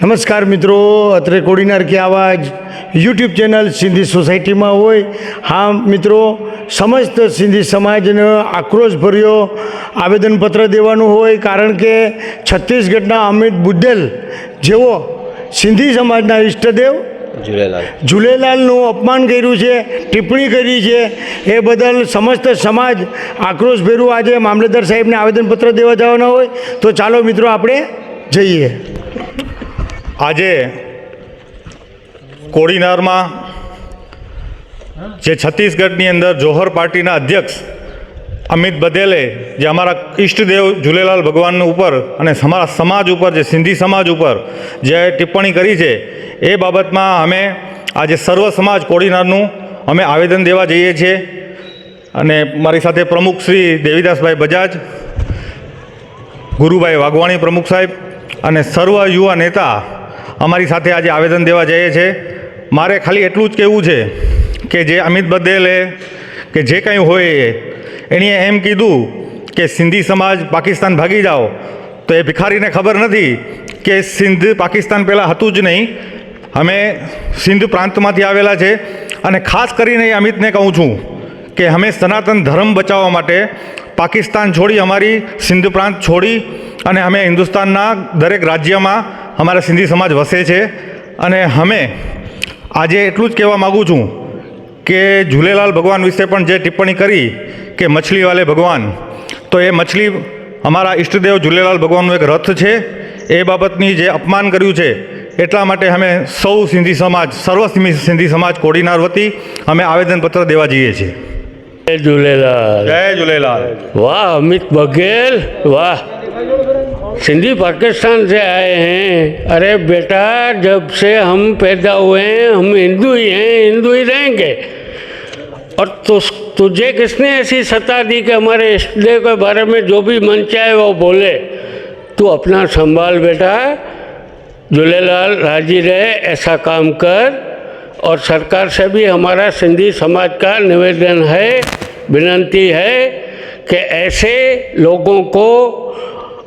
નમસ્કાર મિત્રો અત્રે કોડીનાર કે આવાજ યુટ્યુબ ચેનલ સિંધી સોસાયટીમાં હોય. હા મિત્રો સમસ્ત સિંધી સમાજને આક્રોશભર્યો આવેદનપત્ર દેવાનું હોય કારણ કે છત્તીસગઢના અમિત બુદ્દેલ જેઓ સિંધી સમાજના ઈષ્ટદેવ ઝૂલેલાલ. ઝૂલેલાલનું અપમાન કર્યું છે ટિપ્પણી કરી છે એ બદલ સમસ્ત સમાજ આક્રોશભેરું આજે મામલતદાર સાહેબને આવેદનપત્ર દેવા જવાના હોય. તો ચાલો મિત્રો આપણે જઈએ. આજે કોડીનારમાં જે છત્તીસગઢની અંદર જોહર પાર્ટીના અધ્યક્ષ અમિત બદેલે, જે અમારા ઈષ્ટદેવ ઝૂલેલાલ ભગવાન ઉપર અને અમારા સમાજ ઉપર, જે સિંધી સમાજ ઉપર જે ટિપ્પણી કરી છે, એ બાબતમાં અમે આજે સર્વ સમાજ કોડીનારનું અમે આવેદન દેવા જઈએ છીએ. અને મારી સાથે પ્રમુખ શ્રી દેવીદાસભાઈ બજાજ, ગુરુભાઈ વાઘવાણી પ્રમુખ સાહેબ અને સર્વ યુવા નેતા અમારી સાથે આજે આવેદન દેવા જઈએ છે. મારે ખાલી એટલું જ કહેવું છે કે જે અમિત બદેલે કે જે કંઈ હોય એણીએ એમ કીધું કે સિંધી સમાજ પાકિસ્તાન ભાગી જાઓ, તો એ ભિખારીને ખબર નથી કે સિંધ પાકિસ્તાન પહેલાં હતું જ નહીં. અમે સિંધ પ્રાંતમાંથી આવેલા છે અને ખાસ કરીને અમિતને કહું છું કે અમે સનાતન ધર્મ બચાવવા માટે પાકિસ્તાન છોડી અમારી સિંધ પ્રાંત છોડી અને અમે હિન્દુસ્તાનના દરેક રાજ્યમાં અમારા સિંધી સમાજ વસે છે અને અમે આજે એટલું જ કહેવા માગું છું કે ઝૂલેલાલ ભગવાન વિશે પણ જે ટિપ્પણી કરી કે મછલીવાલે ભગવાન તો એ મછલી અમારા ઈષ્ટદેવ ઝૂલેલાલ ભગવાનનું એક રથ છે. એ બાબતની જે અપમાન કર્યું છે એટલા માટે અમે સૌ સિંધી સમાજ સર્વ સિંધી સમાજ કોડીનાર વતી અમે આવેદનપત્ર દેવા જઈએ છીએ. જય ઝૂલેલાલ. જય ઝૂલેલાલ. વાહ અમિત બઘેલ. વાહ. सिंधी पाकिस्तान से आए हैं। अरे बेटा जब से हम पैदा हुए हैं हम हिंदू ही हैं हिंदू ही रहेंगे। और तु, तुझे किसने ऐसी सत्ता दी कि हमारे इष्टदेव के बारे में जो भी मन चाहे वो बोले? तू अपना संभाल बेटा झूलेलाल राज़ी रहे ऐसा काम कर। और सरकार से भी हमारा सिंधी समाज का निवेदन है विनंती है कि ऐसे लोगों को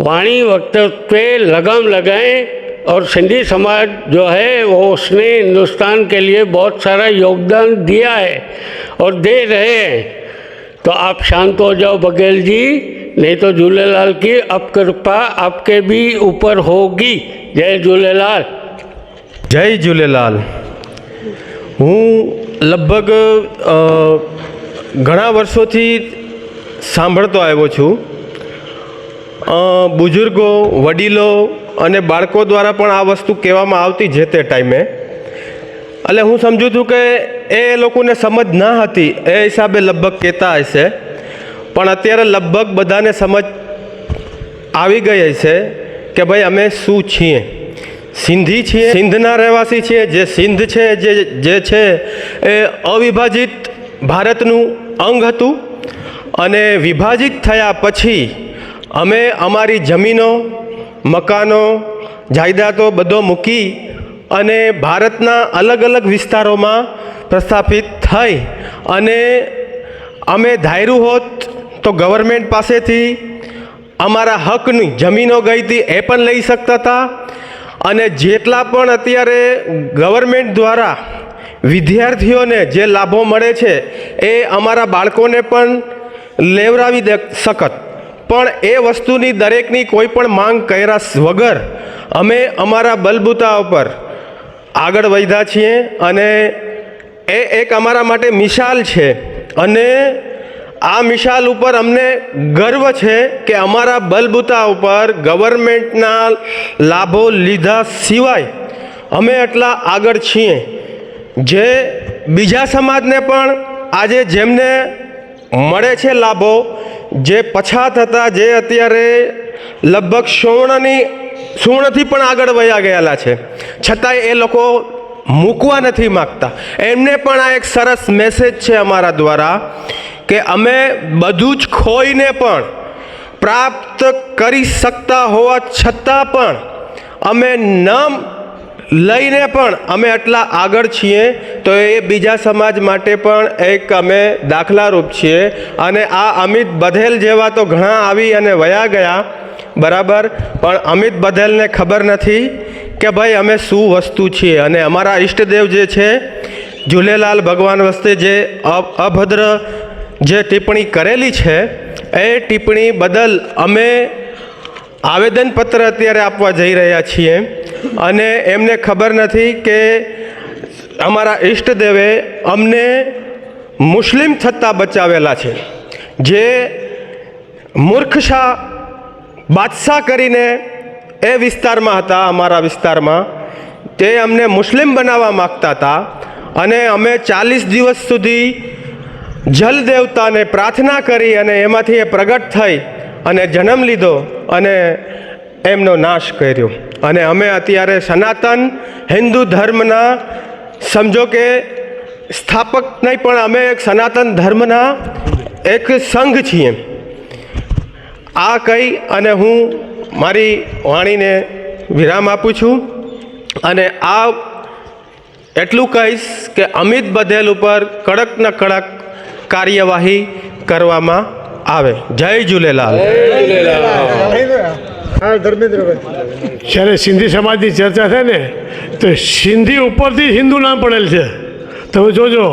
वाणी वक्तव्य पे लगाम लगाएं और सिंधी समाज जो है वो उसने हिंदुस्तान के लिए बहुत सारा योगदान दिया है और दे रहे हैं तो आप शांत हो जाओ बघेल जी नहीं तो झूलेलाल की अब कृपा आपके भी ऊपर होगी जय झूलेलाल જય ઝૂલેલાલ હું લગભગ અ, ઘણા વર્ષોથી સાંભળતો આવ્યો છું અ, બુઝુર્ગો વડીલો અને બાળકો દ્વારા પણ આ વસ્તુ કહેવામાં આવતી જે તે ટાઈમે. એટલે હું સમજું છું કે એ લોકોને સમજ ન હતી, એ હિસાબે લગભગ કહેતા હશે. પણ અત્યારે લગભગ બધાને સમજ આવી ગઈ હશે કે ભાઈ અમે શું છીએ? સિંધી છીએ, સિંધના રહેવાસી છીએ, જે સિંધ છે, જે જે છે, એ અવિભાજિત ભારતનું અંગ હતું. અને વિભાજિત થયા પછી અમે અમારી જમીનો, મકાનો, જાયદાદો બધો મૂકી અને ભારતના અલગ અલગ વિસ્તારોમાં પ્રસ્થાપિત થઈ અને અમે ધાર્યું હોત તો ગવર્મેન્ટ પાસેથી અમારા હકની જમીનો ગઈ હતી એ પણ લઈ શકતા હતા. અને જેટલા પણ અત્યારે ગવર્મેન્ટ દ્વારા વિદ્યાર્થીઓને જે લાભો મળે છે એ અમારા બાળકોને પણ લેવરાવી દે શકત. પણ એ વસ્તુની દરેકની કોઈ પણ માંગ કર્યા વગર અમે અમારા બલબૂતા ઉપર આગળ વધ્યા છીએ અને એ એક અમારા માટે મિસાલ છે અને આ મિસાલ ઉપર અમને ગર્વ છે કે અમારા બલબૂતા ઉપર ગવર્મેન્ટના લાભો લીધા સિવાય અમે એટલા આગળ છીએ. જે બીજા સમાજને પણ આજે જેમને મળે છે લાભો જે પછાત હતા, જે અત્યારે લગભગ સુવર્ણની સુવર્ણથી પણ આગળ વયા ગયેલા છે. છતાંય એ લોકો મૂકવા નથી માગતા. એમને પણ આ એક સરસ મેસેજ છે અમારા દ્વારા કે અમે બધું જ ખોઈને પણ પ્રાપ્ત કરી શકતા હોવા છતાં પણ અમે ન લઈને પણ અમે આટલા આગળ છીએ, તો એ બીજા સમાજ માટે પણ એક અમે દાખલારૂપ છીએ. અને આ અમિત બધેલ જેવા તો ઘણા આવી અને વયા ગયા, બરાબર? પણ અમિત બધેલને ખબર નથી કે ભાઈ અમે શું વસ્તુ છીએ. અને અમારા ઈષ્ટદેવ જે છે, ઝૂલેલાલ ભગવાન વસ્તે જે અભદ્ર જે ટિપ્પણી કરેલી છે, એ ટિપ્પણી બદલ અમે આવેદનપત્ર અત્યારે આપવા જઈ રહ્યા છીએ અને એમને ખબર નથી કે અમારા ઈષ્ટદેવે અમને મુસ્લિમ થતાં બચાવેલા છે. જે મૂર્ખશા બાદશાહ કરીને એ વિસ્તારમાં હતા, અમારા વિસ્તારમાં. તે અમને મુસ્લિમ બનાવવા માગતા હતા અને અમે ચાલીસ દિવસ સુધી જલ દેવતાને પ્રાર્થના કરી અને એમાંથી એ પ્રગટ થઈ અને જન્મ લીધો અને એમનો નાશ કર્યો. અને અમે અત્યારે સનાતન હિન્દુ ધર્મના સમજો કે સ્થાપક નહીં, પણ અમે એક સનાતન ધર્મના એક સંઘ છીએ. આ કહી અને હું મારી વાણીને વિરામ આપું છું. અને આ એટલું કહીશ કે અમિત બધેલ ઉપર કડક ન કડક કાર્યવાહી કરવામાં આવે. જય ઝૂલેલાલ જ્યારે સિંધી સમાજની ચર્ચા થાય ને તો સિંધી ઉપરથી હિન્દુ નામ પડેલ છે. તમે જોજો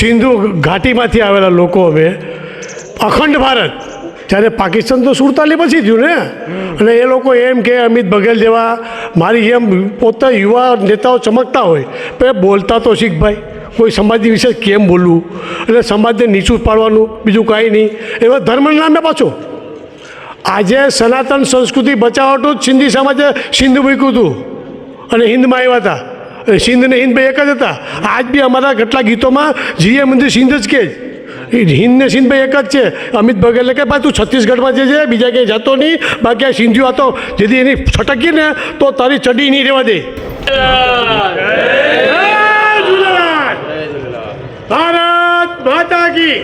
સિંધુ ઘાટીમાંથી આવેલા લોકો અમે અખંડ ભારત. જ્યારે પાકિસ્તાન તો સુડતાલી પછી થયું ને અને એ લોકો એમ કે અમિત બઘેલ જેવા મારી જેમ પોતે યુવા નેતાઓ ચમકતા હોય. પણ બોલતા તો શીખ ભાઈ કોઈ સમાજની વિશે કેમ બોલવું? એટલે સમાજને નીચું પાડવાનું બીજું કાંઈ નહીં. એવા ધર્મના નામે પાછો. આજે સનાતન સંસ્કૃતિ બચાવટું જ સિંધી સમાજે સિંધ મૂક્યું હતું. અને હિન્દમાં આવ્યા હતા. સિંધ ને હિન્દ ભાઈ એક જ હતા. આજ બી અમારા કેટલા ગીતોમાં જીએ મંદિર સિંધ જ કે હિન્દ ને સિંધ ભાઈ એક જ છે. અમિત બઘેલે કે ભાઈ તું છત્તીસગઢમાં જે છે, બીજા ક્યાંય જતો નહીં. બાકી આ સિંધીઓ હતો જેથી એની છટકીએ ને, તો તારી ચડી નહીં રહેવા દે જય ઝૂલેલાલ! ભારત માતા કી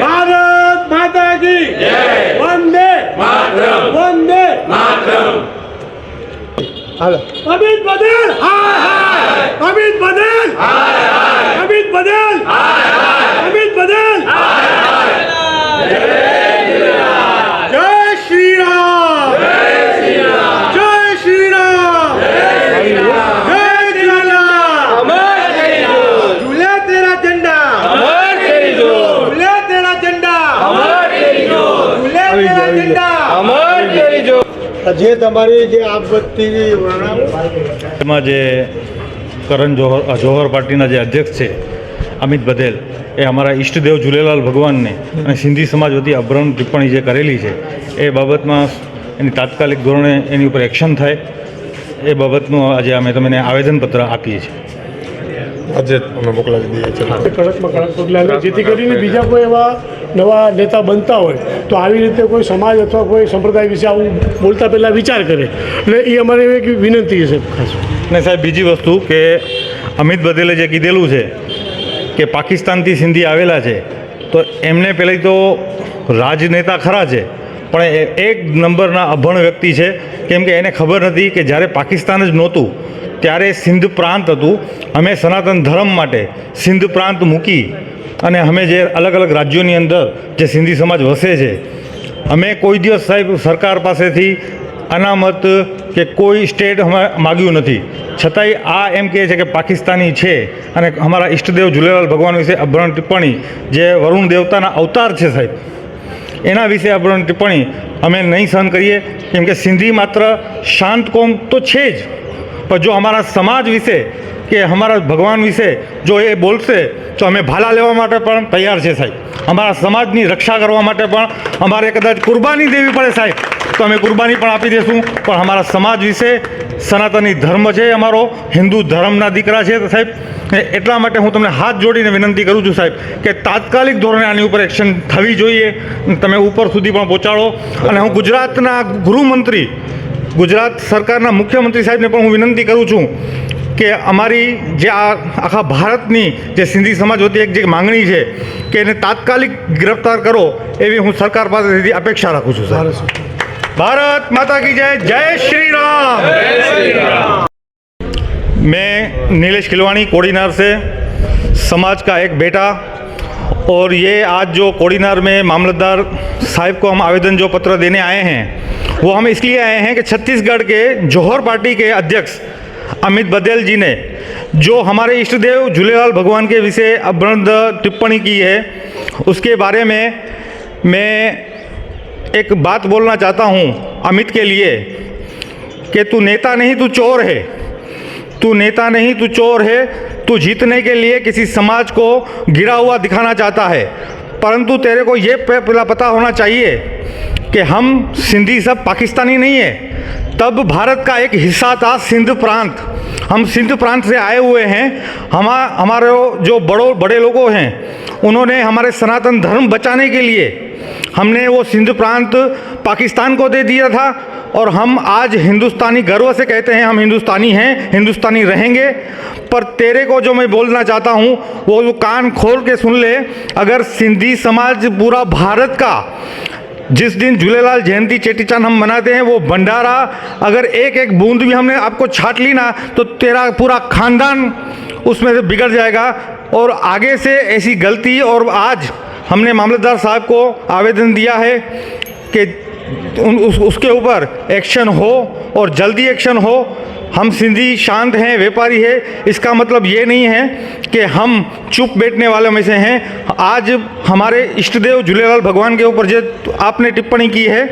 ભારત માતા કી વંદે. વંદે. હાલો. અમિત બદલ. હાય હાય. અમિત બદલ. હાય હાય. અમિત બદલ. હાય હાય. અમિત બદલ. જય તમારી જે આપત્તિ એમાં જે કરણ જોહર જોહર પાર્ટીના જે અધ્યક્ષ છે, અમિત બધેલ એ અમારા ઈષ્ટદેવ ઝૂલેલાલ ભગવાનને અને સિંધી સમાજ વતી અભ્રમ ટિપ્પણી જે કરેલી છે, એ બાબતમાં એની તાત્કાલિક ધોરણે એની ઉપર એક્શન થાય, એ બાબતનું આજે અમે તમને આવેદનપત્ર આપીએ છીએ. આજે અમે મોકલાવી દઈએ છીએ. કડકમાં કડક પગલાં લે. જેથી કરીને બીજા કોઈ એવા નવા નેતા બનતા હોય તો આવી રીતે કોઈ સમાજ અથવા કોઈ સંપ્રદાય વિશે આવું બોલતા પહેલાં વિચાર કરે. એટલે એ અમારે એક વિનંતી છે. ખાસ ને સાહેબ બીજી વસ્તુ કે અમિત બધેલે જે કીધેલું છે કે પાકિસ્તાનથી સિંધી આવેલા છે તો એમને પહેલાં તો રાજનેતા ખરા છે પણ એ એક નંબરના અભણ વ્યક્તિ છે. કેમ કે એને ખબર નથી કે જ્યારે પાકિસ્તાન જ નહોતું ત્યારે સિંધ પ્રાંત હતું. અમે સનાતન ધર્મ માટે સિંધ પ્રાંત મૂકી અને અમે જે અલગ અલગ રાજ્યોની અંદર જે સિંધી સમાજ વસે છે, અમે કોઈ દિવસ સાહેબ સરકાર પાસેથી અનામત કે કોઈ સ્ટેટ અમે માગ્યું નથી. છતાંય આ એમ કહે છે કે પાકિસ્તાની છે અને અમારા ઈષ્ટદેવ ઝૂલેલાલ ભગવાન વિશે અભ્રણ ટિપ્પણી જે વરુણ દેવતાના અવતાર છે સાહેબ, એના વિશે અભ્રણ ટિપ્પણી અમે નહીં સહન કરીએ. કેમ કે સિંધી માત્ર શાંત કોમ તો છે જ પણ જો અમારા સમાજ વિશે કે અમારા ભગવાન વિશે જો એ બોલશે, તો અમે ભાલા લેવા માટે પણ તૈયાર છે સાહેબ. અમારા સમાજની રક્ષા કરવા માટે પણ અમારે કદાચ કુરબાની દેવી પડે સાહેબ, તો અમે કુરબાની પણ આપી દઈશું પણ અમારા સમાજ વિશે સનાતની ધર્મ છે અમારો, હિન્દુ ધર્મના દીકરા છે સાહેબ એટલા માટે હું તમને હાથ જોડીને વિનંતી કરું છું સાહેબ, કે તાત્કાલિક ધોરણે આની ઉપર એક્શન થવી જોઈએ. તમે ઉપર સુધી પણ પહોંચાડો. અને હું ગુજરાતના ગૃહમંત્રી ગુજરાત સરકારના મુખ્યમંત્રી સાહેબને પણ હું વિનંતી કરું છું કે અમારી જે આ આખા ભારતની જે સિંધી સમાજ વતી એક જે માંગણી છે કે એને તાત્કાલિક ગ્રેફતાર કરો એવી હું સરકાર પાસેથી અપેક્ષા રાખું છું સર ભારત માતા કી જય જય શ્રી રામ. મેં નિલેશ ખિલવાણી કોર્ડિનાર સે સમાજ કા એક બેટા और ये आज जो कोड़ीनार में मामलतदार साहिब को हम आवेदन जो पत्र देने आए हैं, वो हम इसलिए आए हैं कि छत्तीसगढ़ के जौहर पार्टी के अध्यक्ष अमित बदेल जी ने, जो हमारे इष्ट देव झूलेलाल भगवान के विषय अभ्रंद टिप्पणी की है, उसके बारे में मैं एक बात बोलना चाहता हूँ अमित के लिए, कि तू नेता नहीं, तू चोर है। तू नेता नहीं, तू चोर है। तू जीतने के लिए किसी समाज को गिरा हुआ दिखाना चाहता है। परंतु तेरे को ये पता होना चाहिए कि हम सिंधी सब पाकिस्तानी नहीं है। तब भारत का एक हिस्सा था सिंध प्रांत। हम सिंध प्रांत से आए हुए हैं। हमा, हमारे जो बड़ो, बड़े लोगों हैं, उन्होंने हमारे सनातन धर्म बचाने के लिए हमने वो सिंध प्रांत पाकिस्तान को दे दिया था। और हम आज हिंदुस्तानी गर्व से कहते हैं, हम हिंदुस्तानी हैं, हिंदुस्तानी रहेंगे। पर तेरे को जो मैं बोलना चाहता हूँ, वो कान खोल के सुन ले। अगर सिंधी समाज पूरा भारत का, जिस दिन झूलेलाल जयंती चेटीचांद हम मनाते हैं, वो भंडारा, अगर एक एक बूंद भी हमने आपको छाट ली ना तो तेरा पूरा खानदान उसमें से बिगड़ जाएगा। और आगे से ऐसी गलती, और आज हमने मामलतदार साहब को आवेदन दिया है कि उस, उसके ऊपर एक्शन हो और जल्दी एक्शन हो। हम सिंधी शांत हैं व्यापारी है। इसका मतलब ये नहीं है कि हम चुप बैठने वालों में से हैं। आज हमारे इष्टदेव झूलेलाल भगवान के ऊपर जो आपने टिप्पणी की है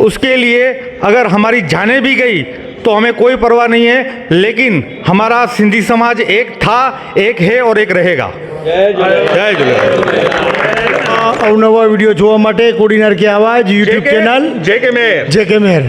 उसके लिए अगर हमारी जाने भी गई तो हमें कोई परवाह नहीं है। लेकिन हमारा सिंधी समाज एक था एक है और एक रहेगा। जय झूलेलाल। આ અવનવા વીડિયો જોવા માટે કોડીનાર કે આવાજ યુટ્યુબ ચેનલ જે કે મેર. જે કે મેર.